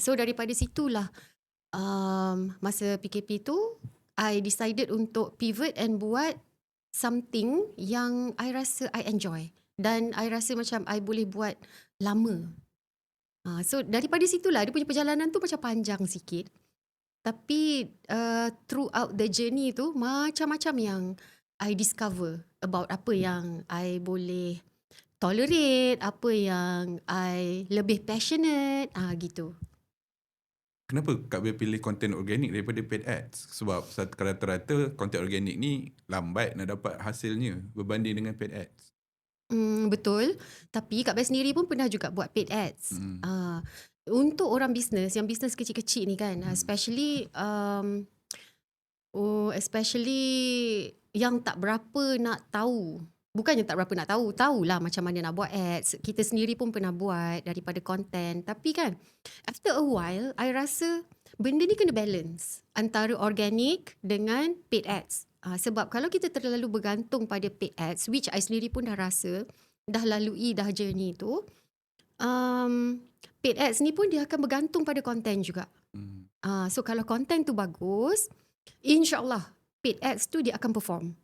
so daripada situlah um, masa PKP tu I decided untuk pivot and buat something yang I rasa I enjoy dan I rasa macam I boleh buat lama. Uh, so daripada situlah dia punya perjalanan tu macam panjang sikit. Tapi uh, throughout the journey tu macam-macam yang I discover about apa yang I boleh tolerate, apa yang I lebih passionate, ah uh, gitu. Kenapa Kak Bel pilih content organik daripada paid ads? Sebab rata-rata content organik ni lambat nak dapat hasilnya berbanding dengan paid ads. Hmm, betul. Tapi Kak Bel sendiri pun pernah juga buat paid ads. Hmm. Uh, untuk orang bisnes, yang bisnes kecil-kecil ni kan, hmm. especially um, oh, especially yang tak berapa nak tahu Bukannya tak berapa nak tahu, tahulah macam mana nak buat ads. Kita sendiri pun pernah buat daripada content. Tapi kan, after a while, I rasa benda ni kena balance antara organic dengan paid ads. Uh, sebab kalau kita terlalu bergantung pada paid ads, which I sendiri pun dah rasa, dah lalui dah journey tu, um, paid ads ni pun dia akan bergantung pada content juga. Hmm. Uh, so kalau content tu bagus, insyaAllah paid ads tu dia akan perform.